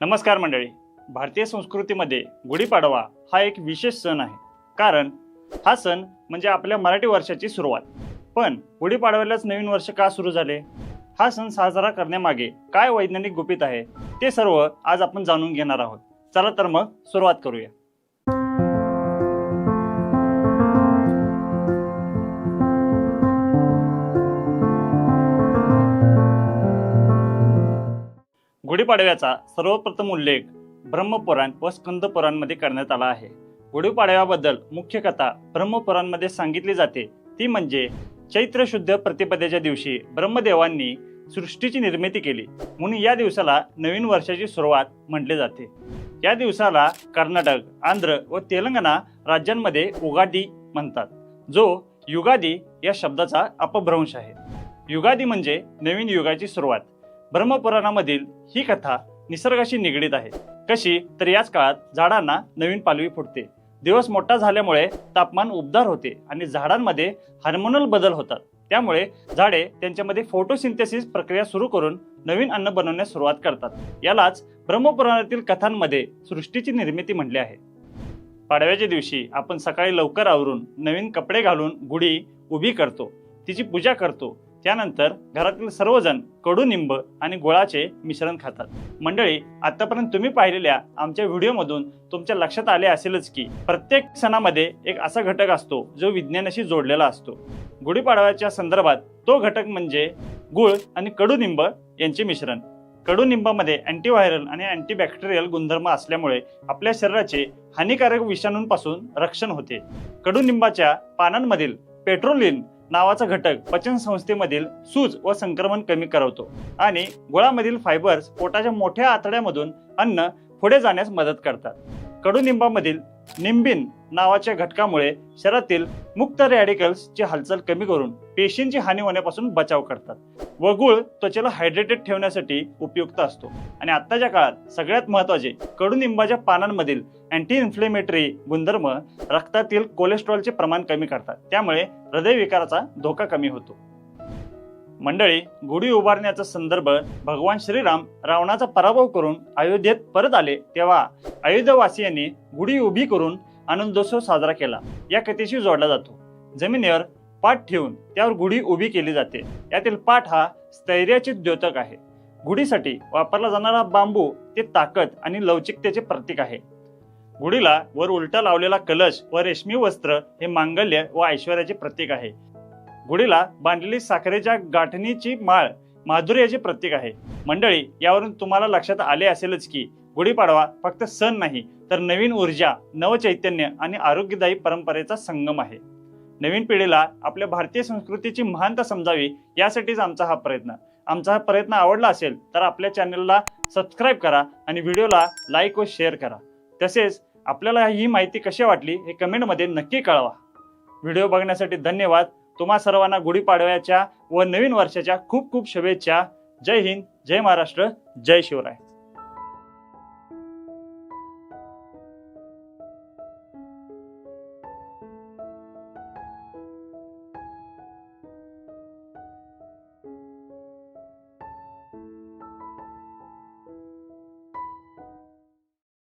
नमस्कार मंडळी. भारतीय संस्कृतीमध्ये गुढीपाडवा हा एक विशेष सण आहे. कारण हा सण म्हणजे आपल्या मराठी वर्षाची सुरुवात. पण गुढीपाडव्यालाच नवीन वर्ष का सुरू झाले? हा सण साजरा करण्यामागे काय वैज्ञानिक गुपित आहे? ते सर्व आज आपण जाणून घेणार आहोत. चला तर मग सुरुवात करूया. गुढीपाडव्याचा सर्वप्रथम उल्लेख ब्रह्मपुराण व स्कंदपुराणमध्ये करण्यात आला आहे. गुढीपाडव्याबद्दल मुख्य कथा ब्रह्मपुराणमध्ये सांगितली जाते. ती म्हणजे चैत्र शुद्ध प्रतिपदेच्या दिवशी ब्रह्मदेवांनी सृष्टीची निर्मिती केली. म्हणून या दिवसाला नवीन वर्षाची सुरुवात म्हटले जाते. या दिवसाला कर्नाटक आंध्र व तेलंगणा राज्यांमध्ये उगादी म्हणतात जो युगादी या शब्दाचा अपभ्रंश आहे. युगादी म्हणजे नवीन युगाची सुरुवात. ब्रह्मपुराणामधील ही कथा निसर्गाशी निगडीत आहे. कशी? तर याच काळात झाडांना नवीन पालवी फुटते. दिवस मोठा झाल्यामुळे तापमान उबदार होते आणि झाडांमध्ये हार्मोनल बदल होतात. त्यामुळे झाडे त्यांच्यामध्ये फोटोसिंथेसिस प्रक्रिया सुरू करून नवीन अन्न बनवण्यास सुरुवात करतात. यालाच ब्रह्मपुराणातील कथांमध्ये सृष्टीची निर्मिती म्हटली आहे. पाडव्याच्या दिवशी आपण सकाळी लवकर आवरून नवीन कपडे घालून गुढी उभी करतो. तिची पूजा करतो. त्यानंतर घरातील सर्वजण कडुनिंब आणि गुळाचे मिश्रण खातात. मंडळी आतापर्यंत तुम्ही पाहिलेल्या आमच्या व्हिडिओमधून तुमच्या लक्षात आले असेलच की प्रत्येक सणामध्ये एक असा घटक असतो जो विज्ञानाशी जोडलेला असतो. गुढीपाडव्याच्या संदर्भात तो घटक म्हणजे गुळ आणि कडुनिंब यांचे मिश्रण. कडुनिंबामध्ये अँटीव्हायरल आणि अँटीबॅक्टेरियल गुणधर्म असल्यामुळे आपल्या शरीराचे हानिकारक विषाणूंपासून रक्षण होते. कडुनिंबाच्या पानांमधील पेट्रोलिन नावाचा घटक पचन संस्थेमधील सूज व संक्रमण कमी करवतो. आणि गुळामधील फायबर्स पोटाच्या मोठ्या आतड्यामधून अन्न पुढे जाण्यास मदत करतात. कडुनिंबामधील निंबिन नावाच्या घटकामुळे शरीरातील मुक्त रॅडिकल्सची हालचाल कमी करून पेशींची हानी होण्यापासून बचाव करतात. व गुळ त्वचेला हायड्रेटेड ठेवण्यासाठी उपयुक्त असतो. आणि आत्ताच्या काळात सगळ्यात महत्त्वाचे कडुनिंबाच्या पानांमधील अँटी इन्फ्लेमेटरी गुणधर्म रक्तातील कोलेस्ट्रॉलचे प्रमाण कमी करतात. त्यामुळे हृदयविकाराचा धोका कमी होतो. मंडळी गुढी उभारण्याचा संदर्भ भगवान श्रीराम रावणाचा पराभव करून अयोध्येत परत आले तेव्हा अयोध्यवासियांनी गुढी उभी करून आनंदोत्सव साजरा केला. या कथेशी जोडला जातो. जमिनीवर पाठ ठेवून त्यावर गुढी उभी केली जाते. यातील पाठ हा स्थैर्याचे द्योतक आहे. गुढीसाठी वापरला जाणारा बांबू ते ताकद आणि लवचिकतेचे प्रतीक आहे. गुढीला वर उलटा लावलेला कलश व रेशमी वस्त्र हे मांगल्य व ऐश्वर्याचे प्रतीक आहे. गुढीला बांधलेली साखरेच्या गाठणीची माळ माधुर्याचे प्रतीक आहे. मंडळी यावरून तुम्हाला लक्षात आले असेलच की गुढीपाडवा फक्त सण नाही तर नवीन ऊर्जा नवचैतन्य आणि आरोग्यदायी परंपरेचा संगम आहे. नवीन पिढीला आपल्या भारतीय संस्कृतीची महानता समजावी यासाठीच आमचा हा प्रयत्न. आमचा हा प्रयत्न आवडला असेल तर आपल्या चॅनलला सबस्क्राईब करा आणि व्हिडिओला लाईक व शेअर करा. तसेच आपल्याला ही माहिती कशी वाटली हे कमेंटमध्ये नक्की कळवा. व्हिडिओ बघण्यासाठी धन्यवाद. तुम्हा सर्वांना गुढीपाडव्याच्या व नवीन वर्षाच्या खूप खूप शुभेच्छा. जय हिंद जय महाराष्ट्र जय शिवराय.